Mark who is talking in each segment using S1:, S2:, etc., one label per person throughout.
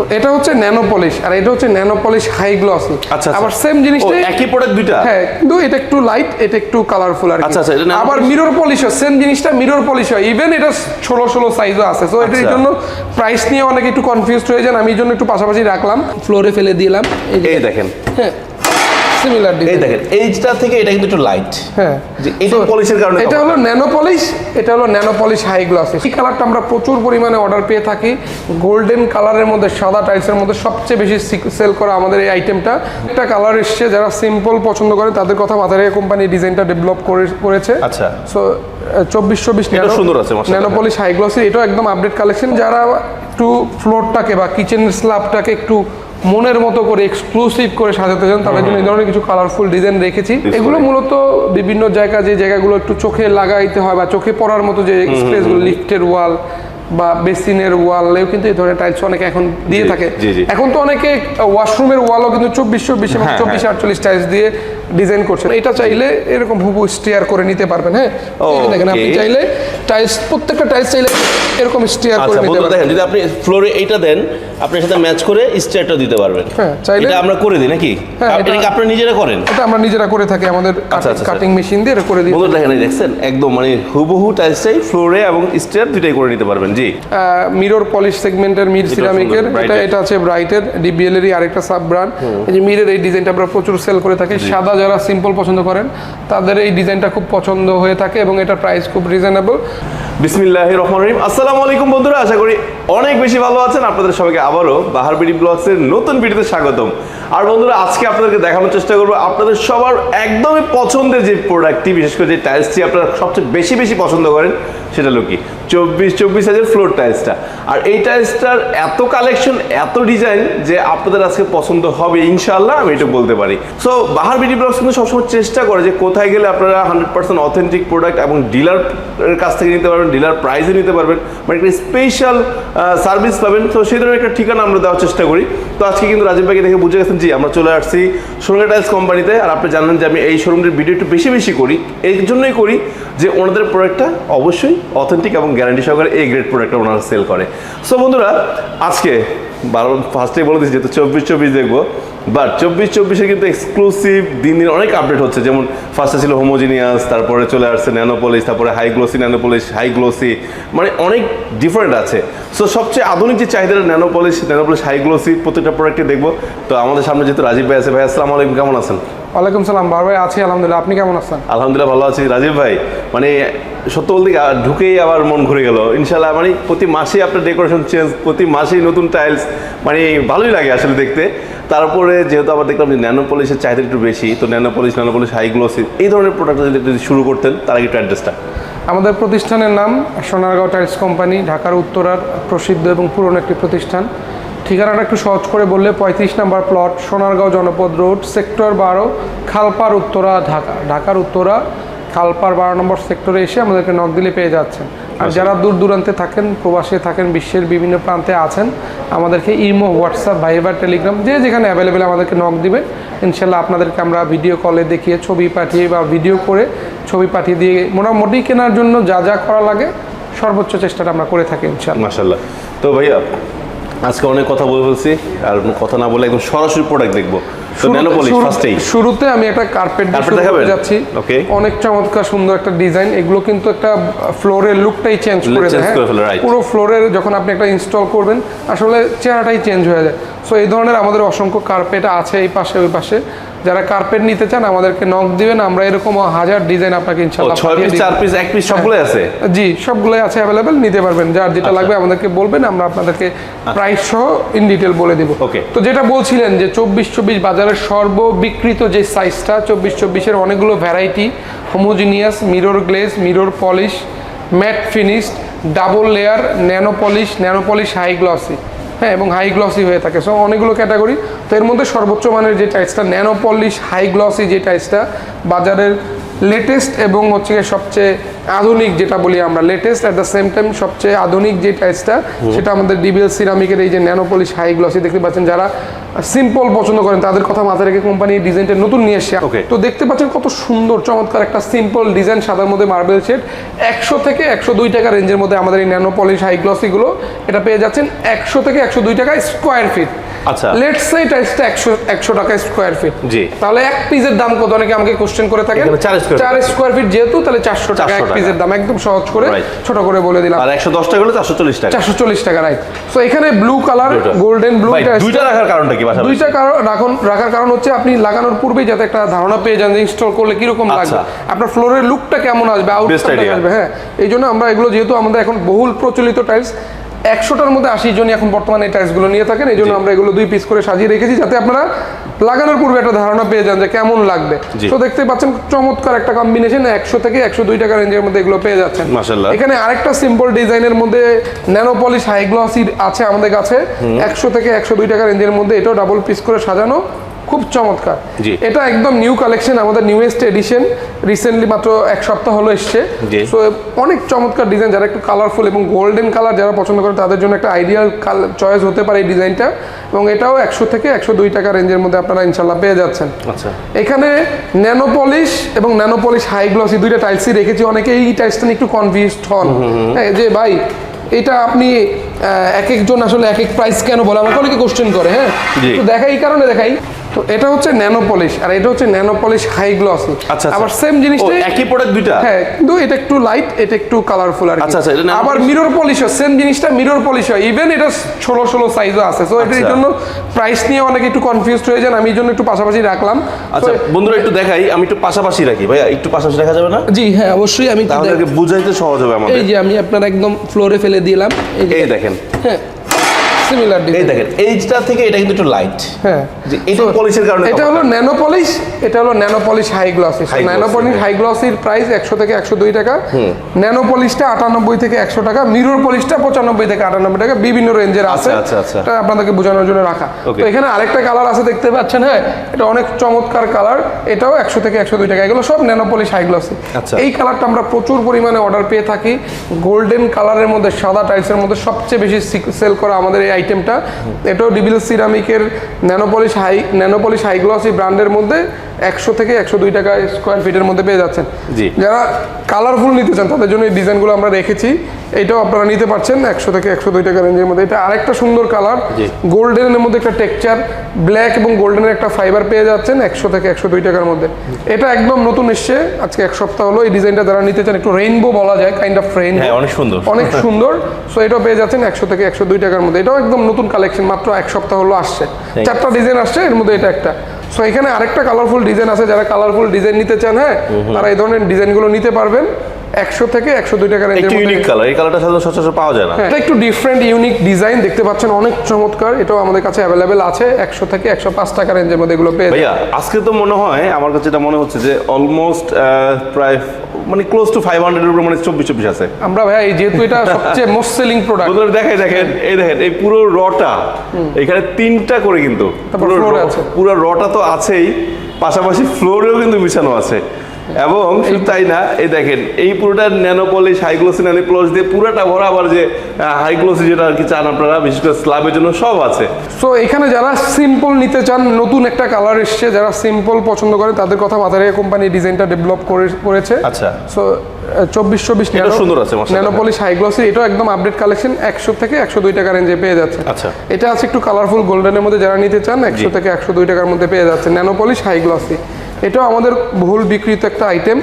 S1: তো এটা হচ্ছে ন্যানো পলিশ আর এটা হচ্ছে ন্যানো পলিশ হাই গ্লসি।
S2: আচ্ছা, আচ্ছা।
S1: আবার সেম
S2: ও,
S1: জিনিসটা
S2: একই প্রোডাক্ট দুইটা?
S1: হ্যাঁ কিন্তু এটা একটু লাইট এটা একটু কালারফুল আর
S2: আচ্ছা, আচ্ছা,
S1: আবার মিরর পলিশ হয় সেম জিনিসটা মিরর পলিশ হয় ইভেন এটা ষোলো ষোলো সাইজও আছে। সো এটার
S2: আচ্ছা।
S1: জন্য প্রাইস নিয়ে অনেকে একটু কনফিউজড হয়ে যান। আমি এই জন্য একটু পাশাপাশি রাখলাম। ফ্লোরে ফেলে দিলাম। এই যে
S2: এই দেখেন।
S1: হ্যাঁ। সিমিলার
S2: এই দেখেন এইটা থেকে এটা কিন্তু একটু লাইট
S1: হ্যাঁ।
S2: যে এটা পলিশের কারণে
S1: এটা হলো ন্যানো পলিশ এটা হলো ন্যানো পলিশ হাই গ্লস এই কালারটা আমরা প্রচুর পরিমাণে অর্ডার পেয়ে থাকি। গোল্ডেন কালারের মধ্যে সাদা টাইলসের মধ্যে সবচেয়ে বেশি সেল করা আমাদের এই আইটেমটা একটা কালার এসছে যারা সিম্পল পছন্দ করে তাদের কথা মাথায় রেখে কোম্পানি ডিজাইনটা ডেভেলপ করে করেছে।
S2: আচ্ছা।
S1: সো চব্বিশ চব্বিশ
S2: এটা সুন্দর আছে, মাশাআল্লাহ।
S1: ন্যানো পলিশ হাই গ্লসি এটাও একদম আপডেট কালেকশন যারা একটু ফ্লোরটাকে বা কিচেন স্ল্যাবটাকে একটু মনের মতো করে এক্সক্লুসিভ করে সাজাতে চান তাদের জন্য এই ধরনের কিছু কালারফুল ডিজাইন রেখেছি। এগুলো মূলত বিভিন্ন জায়গা যে জায়গাগুলো একটু চোখে লাগাইতে হয় বা চোখে পড়ার মতো যে স্পেসগুলো লিফটের ওয়াল বা বেসিনের ওয়ালেও কিন্তু এই ধরনের টাইলস অনেকে এখন দিয়ে থাকে। এখন তো অনেকে ওয়াশরুমের ওয়ালও কিন্তু চব্বিশ চব্বিশ এবং
S2: হ্যাঁ,
S1: চব্বিশ আটচল্লিশ টাইলস দিয়ে ডিজাইন করছেন। এটা চাইলে এরকম হুবু স্টিয়ার করে নিতে পারবেন হ্যাঁ? দেখেন আপনি চাইলে টাইলস প্রত্যেকটা টাইলস চাইলে এরকম স্টিয়ার করে
S2: আচ্ছা
S1: নিতে পারবেন।
S2: দেখেন যদি আপনি ফ্লোরে এইটা দেন আপনি এর সাথে ম্যাচ করে স্ট্রেটটা দিতে পারবেন।
S1: হ্যাঁ, চাইলে-
S2: এটা আমরা করে দিই নাকি?
S1: হ্যাঁ,
S2: এটা
S1: এটা-
S2: কি আপনারা নিজেরা করেন?
S1: এটা আমরা নিজেরা করে থাকি আমাদের
S2: আচ্ছা, আচ্ছা,
S1: কাটিং মেশিন দিয়ে এটা করে দিই।
S2: দেখেন দেখছেন একদম মানে হুবহু টাইলসটাই ফ্লোরে এবং স্ট্রেট দুটাই করে নিতে পারবেন। জি।
S1: মিরর পলিশ সেগমেন্টের মির সিরামিকের এটা এটা আছে ব্রাইটের ডিবিএল এরই আরেকটা সাব ব্র্যান্ড এই যে মিরের এই ডিজাইনটা আমরা প্রচুর সেল করে থাকি। সাদা যারা সিম্পল পছন্দ করেন তাদের এই ডিজাইনটা খুব পছন্দ হয়ে থাকে এবং এটার প্রাইস খুব রিজনেবল
S2: বিসমিল্লাহ রহমান রহিম। আসসালামু আলাইকুম বন্ধুরা আশা করি অনেক বেশি ভালো আছেন। আপনাদের সবাইকে আবারও বাহার বিডি ব্লগসের নতুন ভিডিওতে স্বাগতম। আর বন্ধুরা আজকে আপনাদেরকে দেখানোর চেষ্টা করব আপনাদের সবার একদমই পছন্দের যে প্রোডাক্টটি বিশেষ করে যে টাইলসটি আপনারা সবচেয়ে বেশি বেশি পছন্দ করেন সেটা হলো কি? চব্বিশ চব্বিশ হাজার ফ্লোর টাইলসটা আর এই টাইলসটার এত কালেকশন এত ডিজাইন যে আপনাদের আজকে পছন্দ হবে ইনশাল্লাহ আমি এটা বলতে পারি। সো বাহার বিডি ব্লগস কিন্তু সবসময় চেষ্টা করে যে কোথায় গেলে আপনারা হান্ড্রেড পার্সেন্ট অথেন্টিক প্রোডাক্ট এবং ডিলারের কাছ থেকে নিতে পারবেন ডিলার প্রাইসে নিতে পারবেন মানে একটা স্পেশাল সার্ভিস পাবেন। তো সেই ধরনের একটা ঠিকানা আমরা দেওয়ার চেষ্টা করি। তো আজকে কিন্তু রাজীব ভাইকে দেখে বুঝে গেছেন, জি, আমরা চলে আসছি সোনার টাইলস কোম্পানিতে আর আপনি জানেন যে আমি এই শোরুমটির ভিডিও একটু বেশি বেশি করি। এই জন্যই করি যে ওনাদের প্রোডাক্টটা অবশ্যই অথেন্টিক এবং গ্যারান্টি সহকারে এই গ্রেড প্রোডাক্টটা ওনারা সেল করে। সো বন্ধুরা, আজকে বারো ফার্স্টেই বলে দিচ্ছি যেহেতু চব্বিশ চব্বিশ দেখব বাট চব্বিশ চব্বিশে কিন্তু এক্সক্লুসিভ দিন দিন অনেক আপডেট হচ্ছে। যেমন ফার্স্টে ছিল হোমোজিনিয়াস তারপরে চলে আসছে ন্যানোপলিস তারপরে high glossy nano polish high glossy মানে অনেক ডিফারেন্ট আছে। সো সবচেয়ে আধুনিক যে চাহিদাটা ন্যানোপলিস ন্যানোপলিস হাই গ্লোসি প্রত্যেকটা প্রোডাক্টে দেখব। তো আমাদের সামনে যেহেতু রাজীব ভাই আছে, ভাই, আসসালামু আলাইকুম, কেমন আছেন?
S1: ওয়ালাইকুম সালাম বার ভাই আছি আলহামদুলিল্লাহ। আপনি কেমন আছেন?
S2: আলহামদুলিল্লাহ ভালো আছি। রাজীব ভাই মানে সত্য বলতে ঢুকেই আবার মন ঘুরে গেল। ইনশাল্লাহ মানে প্রতি মাসেই আপনার ডেকোরেশন চেঞ্জ প্রতি মাসেই নতুন টাইলস মানে ভালোই লাগে আসলে দেখতে। তারপরে যেহেতু আবার দেখলাম যে ন্যানো পলিশের চাহিদা একটু বেশি তো nano polish nano polish high glossy এই ধরনের প্রোডাক্ট যদি যদি শুরু করতেন তার আগে একটু অ্যাড্রেসটা
S1: আমাদের প্রতিষ্ঠানের নাম সোনারগাঁও টাইলস কোম্পানি ঢাকার উত্তরার প্রসিদ্ধ এবং পুরনো একটি প্রতিষ্ঠান। ঠিকানাটা একটু সহজ করে বললে পঁয়ত্রিশ নাম্বার প্লট সোনারগাঁও জনপদ রোড সেক্টর বারো খালপার উত্তরা ঢাকা। ঢাকার উত্তরা খালপার বারো নম্বর সেক্টরে এসে আমাদেরকে নক দিলে পেয়ে যাচ্ছেন। আর যারা দূর দূরান্তে থাকেন প্রবাসে থাকেন বিশ্বের বিভিন্ন প্রান্তে আছেন আমাদেরকে ইমো হোয়াটসঅ্যাপ ভাইবার টেলিগ্রাম যে যেখানে অ্যাভেলেবেল আমাদেরকে নক দিবেন। ইনশাল্লাহ আপনাদেরকে আমরা ভিডিও কলে দেখিয়ে ছবি পাঠিয়ে বা ভিডিও করে ছবি পাঠিয়ে দিয়ে মোটামুটি কেনার জন্য যা যা করা লাগে সর্বোচ্চ চেষ্টাটা আমরা করে থাকি ইনশাল্লাহ।
S2: মাশাল্লাহ। তো ভাইয়া আজকে অনেক কথা বলে ফেলছি আর কথা না বলে একদম সরাসরি প্রোডাক্ট দেখব। তো ন্যানো ফার্স্টেই
S1: শুরুতে আমি একটা কার্পেট
S2: দেখাবেন?
S1: যাচ্ছি. অনেক চমৎকার সুন্দর একটা ডিজাইন এগুলো কিন্তু একটা ফ্লোরের লুকটাই চেঞ্জ করে দেয় হ্যাঁ? পুরো ফ্লোরের যখন আপনি একটা ইনস্টল করবেন আসলে চেহারাটাই চেঞ্জ হয়ে যায়। সো এই ধরনের আমাদের অসংখ্য কার্পেট আছে এই পাশে ওই পাশে। যারা কার্পেট নিতে চান আমাদেরকে নক দিবেন। আমরা এরকম হাজার ডিজাইন আপনাকে
S2: ও
S1: ইনশাল্লাহ
S2: ছয় পিস
S1: দিব।
S2: চার পিস এক পিস সবগুলোই আছে?
S1: জি সবগুলোই আছে অ্যাভেলেবেল নিতে পারবেন। যার যেটা লাগবে আমাদেরকে বলবেন আমরা আপনাদেরকে প্রাইস সহ ইন ডিটেল বলে দিব. তো যেটা বলছিলেন যে চব্বিশ চব্বিশ বাজারের সর্ববিকৃত যে সাইজটা চব্বিশ চব্বিশের অনেকগুলো variety homogeneous mirror glaze mirror polish matte finished double layer nano polish nano polish high glossy হ্যাঁ এবং হাই গ্লসি হয়ে থাকে। সো অনেকগুলো ক্যাটাগরি তো এর মধ্যে সর্বোচ্চ মানের যে টাইসটা ন্যানোপলিশ হাই গ্লসি যে টাইসটা বাজারের লেটেস্ট এবং হচ্ছে গিয়ে সবচেয়ে আধুনিক যেটা বলি আমরা latest at the same time সবচেয়ে আধুনিক যে টাইলসটা সেটা আমাদের ডিবিএল সিরামিকের এই যে ন্যানোপলিশ হাই গ্লসি দেখতে পাচ্ছেন যারা সিম্পল পছন্দ করেন তাদের কথা মাথায় রেখে কোম্পানি ডিজাইনটা নতুন নিয়ে এসছে।
S2: Okay.
S1: তো দেখতে পাচ্ছেন কত সুন্দর চমৎকার একটা সিম্পল ডিজাইন সাদার মধ্যে মার্বেল শেড একশো থেকে একশো দুই টাকা রেঞ্জের মধ্যে আমাদের এই ন্যানোপলিশ হাই গ্লসিগুলো এটা পেয়ে যাচ্ছেন একশো থেকে একশো দুই টাকা স্কোয়ার ফিট
S2: আচ্ছা।
S1: লেটস সে টাইলসটা একশো একশো টাকা স্কোয়ার ফিট
S2: জি।
S1: তাহলে এক পিসের দাম কত? অনেকে আমাকে কোশ্চেন করে থাকেন।
S2: এখানে চার square
S1: চার
S2: feet।
S1: স্কোয়ার ফিট যেহেতু তাহলে চারশো টাকা এক পিসের দাম। একদম সহজ করে ছোট করে বলে দিলাম।
S2: আর একশো দশ টাকা হলে চারশো চল্লিশ টাকা।
S1: চারশো চল্লিশ টাকা রাইট তো এখানে ব্লু কালার গোল্ডেন ব্লু
S2: দুইটা রাখার কারণটা কি পাশাপাশি?
S1: দুইটা কারণ রাখন রাখার কারণ হচ্ছে আপনি লাগানোর পূর্বেই যাতে একটা ধারণা পেয়ে যান যে ইনস্টল করলে কীরকম লাগবে।
S2: আচ্ছা।
S1: আপনার ফ্লোরের লুকটা কেমন আসবে?
S2: Best
S1: আসবে? হ্যাঁ। এই জন্য আমরা এগুলো যেহেতু আমাদের এখন বহুল প্রচলিত টাইলস একশোটার মধ্যে আশি জনই এখন বর্তমানে এই টাইলসগুলো নিয়ে থাকেন। এই জন্য আমরা এগুলো দুই পিস করে সাজিয়ে রেখেছি যাতে আপনারা লাগানোর পূর্বে একটা ধারণা পেয়ে যান যে কেমন লাগবে। তো দেখতে পাচ্ছেন চমৎকার একটা কম্বিনেশন একশো থেকে একশো দুই টাকা রেঞ্জের মধ্যে এগুলো পেয়ে যাচ্ছেন। এখানে আরেকটা সিম্পল ডিজাইনের মধ্যে ন্যানো পলিশ হাই গ্লসি আছে আমাদের কাছে। একশো থেকে একশো দুই টাকা রেঞ্জের মধ্যে এটাও ডাবল পিস করে সাজানো। খুব চমৎকার। এটা একদম নিউ কালেকশন আমাদের নিউয়েস্ট এডিশন রিসেন্টলি মাত্র এক সপ্তাহ হলো এসছে। সো অনেক চমৎকার ডিজাইন যারা একটু কালারফুল এবং গোল্ডেন কালার যারা পছন্দ করে তাদের জন্য একটা আইডিয়াল চয়েস হতে পারে এই ডিজাইনটা এবং এটাও একশো থেকে একশো দুই টাকা রেঞ্জের মধ্যে আপনারা ইনশাল্লাহ পেয়ে যাচ্ছেন।
S2: আচ্ছা।
S1: এখানে ন্যানো পলিশ এবং ন্যানো পলিশ হাই গ্লসি দুইটা টাইলসই রেখেছি। অনেকে এই টাইলসটা নিয়ে একটু কনফিউজড হন। হ্যাঁ, যে ভাই এটা আপনি এক একজন আসলে এক এক প্রাইস কেন বলে? আমাকে অনেকে কোশ্চেন করে হ্যাঁ? তো দেখাই এই কারণে দেখাই। তো এটা হচ্ছে ন্যানো পলিশ আর এটা হচ্ছে ন্যানো পলিশ হাই গ্লসি
S2: আচ্ছা।
S1: আবার সেম
S2: ও,
S1: জিনিসটাই
S2: একই প্রোডাক্ট দুইটা?
S1: হ্যাঁ কিন্তু এটা একটু লাইট এটা একটু কালারফুল আর
S2: আচ্ছা, আচ্ছা,
S1: আবার মিরর পলিশ সেম জিনিসটা মিরর পলিশ হয়। ইভেন এটা ষোলো ষোলো সাইজও আছে। সো এটার
S2: আচ্ছা।
S1: জন্য প্রাইস নিয়ে অনেকে একটু কনফিউজড হয়ে যান আমি এই জন্য একটু পাশাপাশি রাখলাম।
S2: আচ্ছা বন্ধুরা একটু দেখাই আমি একটু পাশাপাশি রাখি। ভাইয়া একটু পাশাপাশি রাখা যাবে না?
S1: জি হ্যাঁ অবশ্যই আমি
S2: তাহলে বুঝাইতে সহজ হবে আমাদের।
S1: এই যে আমি আপনার একদম ফ্লোরে ফেলে দিলাম। এই
S2: দেখেন।
S1: হ্যাঁ। সিমিলার
S2: এই দেখেন এইটা থেকে এটা কিন্তু একটু লাইট
S1: হ্যাঁ।
S2: যে এটা পলিশের কারণে
S1: এটা হলো ন্যানো পলিশ এটা হলো nano polish high glossy nano polish. High গ্লসির price একশো থেকে একশো দুই টাকা। ন্যানো পলিশটা আটানব্বই থেকে একশো টাকা। মিরর পলিশটা পঁচানব্বই থেকে আটানব্বই টাকা। বিভিন্ন রেঞ্জের আছে।
S2: আচ্ছা, আচ্ছা।
S1: এটা আপনাদেরকে বোঝানোর জন্য রাখা। তো এখানে আরেকটা কালার আছে দেখতে পাচ্ছেন হ্যাঁ? এটা অনেক চমৎকার কালার এটাও একশো থেকে একশো দুই টাকা। এগুলো সব ন্যানো পলিশ হাই গ্লসি
S2: আচ্ছা।
S1: এই কালারটা আমরা প্রচুর পরিমাণে অর্ডার পেয়ে থাকি। গোল্ডেন কালারের মধ্যে সাদা টাইলসের মধ্যে সবচেয়ে বেশি সেল করা আমাদের এই আইটেমটা এটাও ডিবিল সিরামিকের nano polish high nano polish high glossy ব্র্যান্ডের মধ্যে একশো থেকে একশো দুই টাকা স্কোয়ার ফিটের মধ্যে পেয়ে যাচ্ছেন।
S2: জি।
S1: যারা কালারফুল নিতে চান তাদের জন্য এই ডিজাইনগুলো আমরা রেখেছি। এটাও আপনারা নিতে পারছেন একশো থেকে একশো দুই টাকা রেঞ্জের মধ্যে। এটা আরেকটা সুন্দর কালার গোল্ডেনের মধ্যে একটা টেক্সচার ব্ল্যাক এবং গোল্ডেনের একটা ফাইবার পেয়ে যাচ্ছেন একশো থেকে একশো দুই টাকার মধ্যে। এটা একদম নতুন এসছে আজকে এক সপ্তাহ হলো। এই ডিজাইনটা যারা নিতে চান একটু রেইনবো বলা যায় কাইন্ড অফ রেইন
S2: অনেক সুন্দর।
S1: অনেক সুন্দর। সো এটাও পেয়ে যাচ্ছেন একশো থেকে একশো দুই টাকার মধ্যে। এটাও একদম নতুন কালেকশন মাত্র এক সপ্তাহ হলো আসছে। চারটা ডিজাইন আসছে এর মধ্যে এটা একটা। সো এখানে আরেকটা কালারফুল ডিজাইন আছে যারা কালারফুল ডিজাইন নিতে চান হ্যাঁ তারা এই ধরনের ডিজাইনগুলো নিতে পারবেন। একশো থেকে একশো দুই টাকা রেঞ্জের
S2: একটু
S1: মধ্যে
S2: ইউনিক কালার এই কালারটা সাধারণত সচরাচর পাওয়া যায় না।
S1: হ্যাঁ, এটা একটু ডিফারেন্ট ইউনিক ডিজাইন দেখতে পাচ্ছেন অনেক চমৎকার এটাও আমাদের কাছে অ্যাভেলেবেল আছে একশো থেকে একশো পাঁচ টাকা রেঞ্জের মধ্যে এগুলো পেয়ে
S2: ভাইয়া আজকে তো মনে হয় আমার কাছে এটা মনে হচ্ছে যে অলমোস্ট প্রায় মানে ক্লোজ টু ফাইভ হান্ড্রেডের উপর মানে চব্বিশ চব্বিশ আছে।
S1: আমরা ভাই যেহেতু এটা সবচেয়ে মোস্ট সেলিং প্রোডাক্ট
S2: দেখেন দেখেন এই দেখেন এই পুরো রটা এখানে তিনটা করে কিন্তু। পুরো রটা তো আছেই পাশাপাশি ফ্লোরেও কিন্তু বিছানো আছে। এবং শুধু তাই না? এই দেখেন এই পুরোটা ন্যানোপলিশ হাইগ্লোসি ন্যানোপলিশ দিয়ে পুরোটা ভরা আবার যে হাইগ্লোসি যেটা আর কি চান আপনারা বিশেষ করে স্ল্যাবের জন্য সব আছে।
S1: সো এখানে যারা সিম্পল নিতে চান নতুন একটা কালার এসছে যারা সিম্পল পছন্দ করে তাদের কথা মাথায় রেখে কোম্পানি ডিজাইনটা ডেভেলপ করে করেছে।
S2: আচ্ছা।
S1: সো চব্বিশ চব্বিশ
S2: সুন্দর আছে।
S1: ন্যানোপলিশ এটাও একদম আপডেট কালেকশন একশো থেকে একশো দুই টাকা রেঞ্জে পেয়ে যাচ্ছে।
S2: আচ্ছা।
S1: এটা আছে একটু কালারফুল গোল্ডেনের মধ্যে যারা নিতে চান একশো থেকে একশো দুই টাকার মধ্যে পেয়ে যাচ্ছে ন্যানোপলিশ হাই গ্লসি এটাও আমাদের বহুল বিক্রিত একটা আইটেম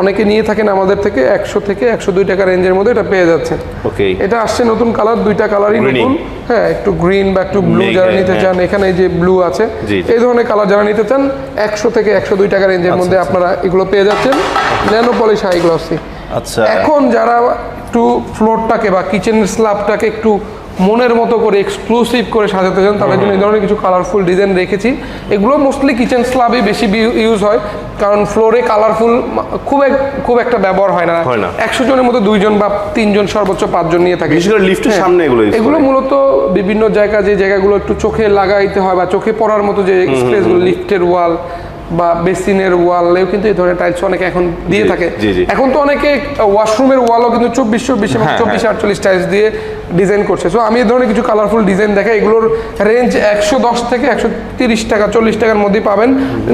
S1: অনেকে নিয়ে থাকেন আমাদের থেকে একশো থেকে একশো দুই টাকা রেঞ্জের মধ্যে এটা পেয়ে যাচ্ছে।
S2: ওকে
S1: এটা আসছে নতুন কালার দুইটা কালারই নতুন। হ্যাঁ একটু গ্রিন বা একটু ব্লু যারা নিতে
S2: হ্যাঁ।
S1: চান এখানে যে ব্লু আছে। এই ধরনের কালার যারা নিতে চান একশো থেকে একশো দুই টাকা রেঞ্জের মধ্যে আপনারা এগুলো পেয়ে যাচ্ছেন। ন্যানো পলিশ হাই গ্লসি
S2: আচ্ছা।
S1: এখন যারা একটু ফ্লোরটাকে বা কিচেন স্ল্যাবটাকে একটু মনের মতো করে এক্সক্লুসিভ করে সাজাতে চান তাদের জন্য এই ধরনের কিছু কালারফুল ডিজাইন রেখেছি। এগুলো মোস্টলি কিচেন স্ল্যাবে বেশি ইউজ হয় কারণ ফ্লোরে কালারফুল খুব এক- খুব একটা ব্যবহার হয় না। একশো জনের মধ্যে দুইজন বা তিনজন সর্বোচ্চ পাঁচজন নিয়ে থাকে।
S2: লিফটের
S1: হ্যাঁ,
S2: সামনে এগুলো
S1: এগুলো মূলত বিভিন্ন জায়গা যে জায়গাগুলো একটু চোখে লাগাইতে হয় বা চোখে পড়ার মতো যে স্পেসগুলো লিফটের ওয়াল বা বেসিনের ওয়ালেও কিন্তু এই ধরনের টাইলস অনেকে এখন দিয়ে থাকে। এখন তো অনেকে ওয়াশরুমের ওয়ালও কিন্তু চব্বিশ চব্বিশ এবং
S2: হ্যাঁ,
S1: চব্বিশ
S2: হ্যাঁ।
S1: আটচল্লিশ টাইলস দিয়ে ডিজাইন করছে। সো আমি এই ধরনের কিছু কালারফুল ডিজাইন দেখাই এগুলোর রেঞ্জ একশো দশ থেকে একশো তিরিশ টাকা চল্লিশ টাকার মধ্যে পাবেন।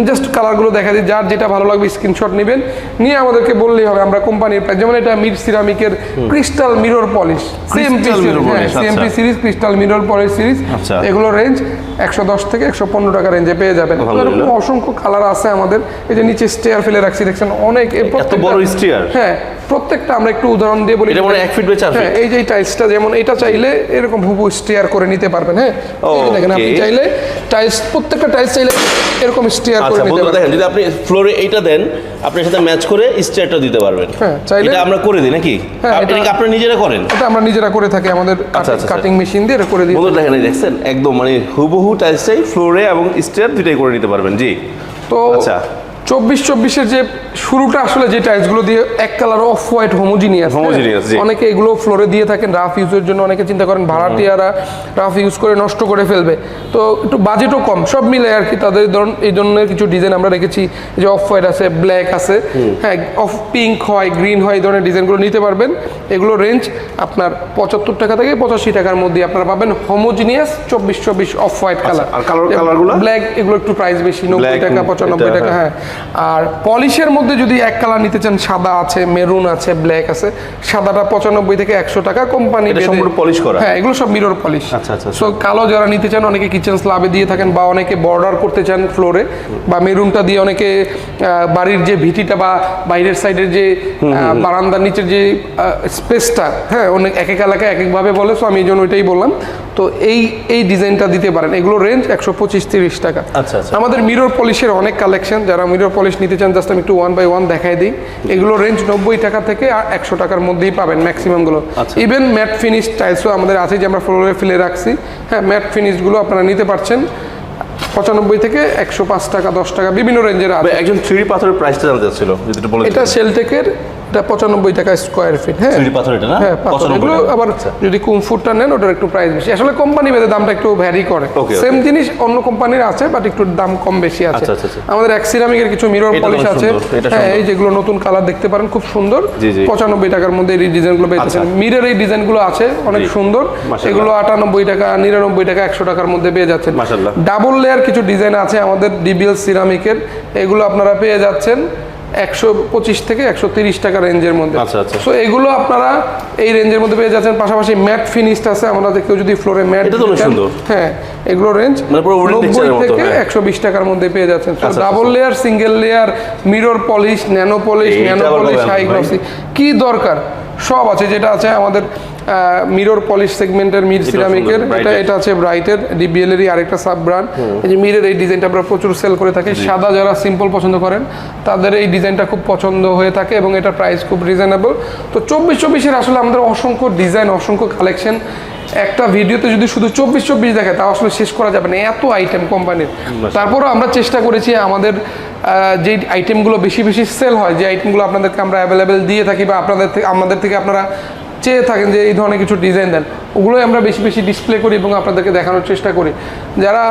S1: জাস্ট কালারগুলো দেখা দিই যার যেটা ভালো লাগবে স্ক্রিনশট নেবেন। নিয়ে আমাদেরকে বললেই হবে আমরা কোম্পানির যেমন এটা mid সিরামিকের crystal mirror polish CMP. CMP series crystal mirror polish series. এগুলো রেঞ্জ একশো দশ থেকে একশো পনেরো টাকা রেঞ্জে পেয়ে যাবেন। এরকম অসংখ্য কালার আছে আমাদের। এই যে নিচে স্টেয়ার ফেলে রাখছি দেখছেন অনেক এই
S2: বড় stair?
S1: হ্যাঁ প্রত্যেকটা আমরা একটু উদাহরণ দিয়ে বলি।
S2: এক ফিট
S1: হ্যাঁ এই যে টাইলসটা যেমন এটা চাইলে এরকম হুবু স্টেয়ার করে নিতে পারবেন হ্যাঁ? দেখেন আপনি চাইলে টাইলস প্রত্যেকটা টাইলস চাইলে এরকম স্টেয়ার করে
S2: আচ্ছা
S1: নিতে পারবেন।
S2: দেখেন যদি আপনি ফ্লোরে এইটা দেন আপনি এর সাথে ম্যাচ করে স্টেয়ারটা দিতে পারবেন।
S1: হ্যাঁ, চাইলে-
S2: এটা আমরা করে দিই নাকি?
S1: হ্যাঁ,
S2: আপনি
S1: এটা-
S2: কি আপনারা নিজেরা করেন?
S1: এটা আমরা নিজেরা করে থাকি আমাদের
S2: আচ্ছা, আচ্ছা,
S1: কাটিং মেশিন দিয়ে এটা করে দিই।
S2: বন্ধুরা দেখেন দেখছেন একদম মানে হুবহু টাইলসটাই ফ্লোরে এবং স্টেয়ার দুইটাই করে নিতে পারবেন জি।
S1: তো
S2: আচ্ছা।
S1: চব্বিশ চব্বিশের যে শুরুটা আসলে যে টাইলসগুলো দিয়ে এক কালার অফ হোয়াইট হোমোজিনিয়াস
S2: জি।
S1: অনেকে এগুলো ফ্লোরে দিয়ে থাকেন রাফ ইউজের জন্য অনেকে চিন্তা করেন ভাড়াটিয়ারা রাফ ইউজ করে নষ্ট করে ফেলবে। তো একটু বাজেটও কম সব মিলে আর কি তাদের ধরুন এই ধরনের কিছু ডিজাইন আমরা রেখেছি যে অফ হোয়াইট আছে ব্ল্যাক আছে হ্যাঁ অফ পিঙ্ক হয় গ্রিন হয় এই ধরনের ডিজাইনগুলো নিতে পারবেন। এগুলো রেঞ্জ আপনার পঁচাত্তর টাকা থেকে পঁচাশি টাকার মধ্যে আপনারা পাবেন হোমোজিনিয়াস চব্বিশ চব্বিশ অফ হোয়াইট কালার
S2: আর?
S1: ব্ল্যাক এগুলো একটু প্রাইস বেশি নব্বই টাকা পঁচানব্বই টাকা হ্যাঁ। আর পলিশের মধ্যে যদি এক কালার নিতে চান সাদা আছে মেরুন আছে ব্ল্যাক আছে সাদাটা পঁচানব্বই থেকে একশো টাকা কোম্পানি
S2: পলিশ করা?
S1: হ্যাঁ এগুলো সব মিরর পলিশ সো কালো যারা নিতে চান অনেকে কিচেন স্লাবে দিয়ে থাকেন বা অনেকে বর্ডার করতে চান ফ্লোরে বা মেরুনটা দিয়ে অনেকে বাড়ির যে ভিটিটা বা বাইরের সাইডের যে বারান্দার নিচের যে স্পেসটা হ্যাঁ অনেক এক এক এলাকায় এক একভাবে বলে সো আমি এই জন্য ওইটাই বললাম। তো এই এই ডিজাইনটা দিতে পারেন। এগুলো রেঞ্জ একশো পঁচিশ তিরিশ টাকা।
S2: আচ্ছা, আচ্ছা।
S1: আমাদের মিরর পলিশের অনেক কালেকশন যারা মিরর পলিশ নিতে চান জাস্ট আমি একটু ওয়ান বাই ওয়ান দেখাই দিই। এগুলো রেঞ্জ নব্বই টাকা থেকে আর একশো টাকার মধ্যেই পাবেন ম্যাক্সিমামগুলো। ইভেন ম্যাট ফিনিশ টাইলসও আমাদের আছে যে আমরা ফ্লোরে ফেলে রাখছি। হ্যাঁ ম্যাট ফিনিশগুলো আপনারা নিতে পারছেন। পঁচানব্বই থেকে একশো পাঁচ টাকা দশ টাকা বিভিন্ন রেঞ্জের আছে।
S2: একজন থ্রি পাথরের প্রাইসটা জানতে চাচ্ছিল এটা সেল টেকের
S1: এটা সেলটেকের এটা পঁচানব্বই টাকা স্কোয়ার ফিট হ্যাঁ।
S2: পাথর এটা না?
S1: হ্যাঁ পাথর। এগুলো আবার যদি কুমফুটটা নেন ওটার একটু প্রাইস বেশি। আসলে কোম্পানি ভেদে দামটা একটু ভ্যারি করে. সেম জিনিস অন্য কোম্পানির আছে বাট একটু দাম কম বেশি আছে।
S2: আচ্ছা, আচ্ছা, আচ্ছা।
S1: আমাদের এক সিরামিকের কিছু মিরর পলিশ আছে। হ্যাঁ এই যেগুলো নতুন কালার দেখতে পারেন খুব সুন্দর। পঁচানব্বই টাকার মধ্যে এই ডিজাইনগুলো পেয়ে
S2: আচ্ছা।
S1: যাচ্ছেন মিরের এই ডিজাইনগুলো আছে অনেক সুন্দর। এগুলো আটানব্বই টাকা নিরানব্বই টাকা একশো টাকার মধ্যে পেয়ে যাচ্ছেন। ডাবল লেয়ার কিছু ডিজাইন আছে আমাদের ডিবিএল সিরামিকের এগুলো আপনারা পেয়ে যাচ্ছেন। একশো পঁচিশ থেকে একশো তিরিশ টাকা রেঞ্জের মধ্যে।
S2: আচ্ছা, আচ্ছা।
S1: সো এগুলো আপনারা এই রেঞ্জের মধ্যে পেয়ে যাচ্ছেন। পাশাপাশি ম্যাট ফিনিশড আছে। আমাদের কেউ যদি ফ্লোরে ম্যাট
S2: তো।
S1: হ্যাঁ এগুলো রেঞ্জ
S2: মানে
S1: নব্বই
S2: মতো,
S1: থেকে
S2: হ্যাঁ।
S1: একশো বিশ টাকার মধ্যে পেয়ে যাচ্ছেন। তো
S2: আচ্ছা,
S1: double layer single layer mirror polish nano polish nano polish high. Glossy কি দরকার? সব আছে। যেটা আছে আমাদের মিরর পলিশ সেগমেন্টের মির সিরামিকের এটা। এটা আছে ব্রাইটের ডিবিএল এরই আরেকটা সাব ব্র্যান্ড এই যে মিরের এই ডিজাইনটা আমরা প্রচুর সেল করে থাকি। সাদা যারা সিম্পল পছন্দ করেন তাদের এই ডিজাইনটা খুব পছন্দ হয়ে থাকে এবং এটা প্রাইস খুব রিজনেবল তো চব্বিশ চব্বিশের আসলে আমাদের অসংখ্য ডিজাইন অসংখ্য কালেকশন একটা ভিডিওতে যদি শুধু চব্বিশ চব্বিশ দেখে তা আসলে শেষ করা যাবে না। এত আইটেম কোম্পানির তারপরও আমরা চেষ্টা করেছি আমাদের যে আইটেমগুলো বেশি বেশি সেল হয় যে আইটেমগুলো আপনাদেরকে আমরা অ্যাভেলেবেল দিয়ে থাকি বা আপনাদের থেকে আমাদের থেকে আপনারা চেয়ে থাকেন যে এই ধরনের কিছু ডিজাইন দেন, ওগুলোই আমরা বেশি বেশি ডিসপ্লে করি এবং আপনাদেরকে দেখানোর চেষ্টা করি। যারা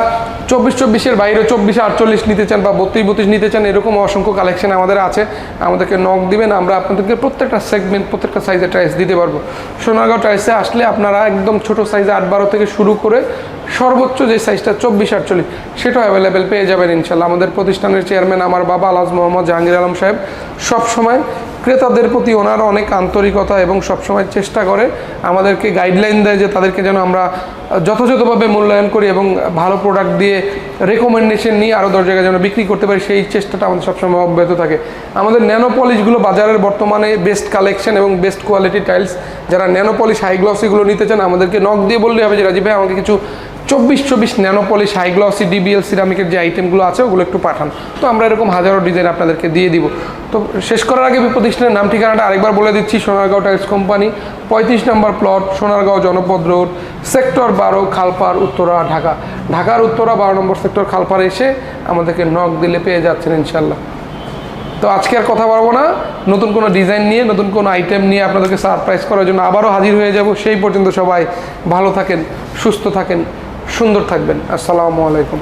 S1: চব্বিশ চব্বিশের বাইরে চব্বিশে আটচল্লিশ নিতে চান বা বত্রিশ বত্রিশ নিতে চান, এরকম অসংখ্য কালেকশন আমাদের আছে। আমাদেরকে নক দিবেন, আমরা আপনাদেরকে প্রত্যেকটা সেগমেন্ট প্রত্যেকটা সাইজের টাইলস দিতে পারব। সোনারগাঁও টাইলসে আসলে আপনারা একদম ছোট সাইজে আট বারো থেকে শুরু করে সর্বোচ্চ যে সাইজটা চব্বিশ আটচল্লিশ, সেটাও অ্যাভেলেবেল পেয়ে যাবেন ইনশাল্লাহ। আমাদের প্রতিষ্ঠানের চেয়ারম্যান আমার বাবা আলাজ মোহাম্মদ জাহাঙ্গীর আলম সাহেব সবসময় ক্রেতাদের প্রতি ওনার অনেক আন্তরিকতা এবং সবসময় চেষ্টা করে আমাদেরকে গাইডলাইন দেয় যে তাদেরকে যেন আমরা যথাযথভাবে মূল্যায়ন করি এবং ভালো প্রোডাক্ট দিয়ে রেকমেন্ডেশন নিয়ে আরও দশ জায়গায় যেন বিক্রি করতে পারি, সেই চেষ্টাটা আমাদের সবসময় অব্যাহত থাকে। আমাদের ন্যানো পলিশগুলো বাজারের বর্তমানে বেস্ট কালেকশন এবং বেস্ট কোয়ালিটি টাইলস যারা ন্যানো পলিশ হাই গ্লসিগুলো নিতে চান, আমাদেরকে নক দিয়ে বললে হবে যে, রাজীব ভাই, আমাকে কিছু চব্বিশ চব্বিশ ন্যানো হাইগ্লসি ডিবিএল সিরামিকের যে আইটেমগুলো আছে, ওগুলো একটু পাঠান। তো আমরা এরকম হাজারো ডিজাইন আপনাদেরকে দিয়ে দিব। তো শেষ করার আগে প্রতিষ্ঠানের নাম, ঠিকানাটা আরেকবার বলে দিচ্ছি, সোনারগাঁও টাইলস কোম্পানি, পঁয়ত্রিশ নম্বর প্লট সোনারগাঁও জনপদ রোড, সেক্টর বারো খালপার উত্তরা, ঢাকা। ঢাকার উত্তরা, বারো নম্বর সেক্টর খালপার এসে আমাদেরকে নক দিলে পেয়ে যাচ্ছেন ইনশাল্লাহ তো আজকে আর কথা বলব না। নতুন কোনো ডিজাইন নিয়ে, নতুন কোনো আইটেম নিয়ে আপনাদেরকে সারপ্রাইজ করার জন্য আবারও হাজির হয়ে যাব। সেই পর্যন্ত সবাই ভালো থাকেন, সুস্থ থাকেন। সুন্দর থাকবেন। আসসালামু আলাইকুম।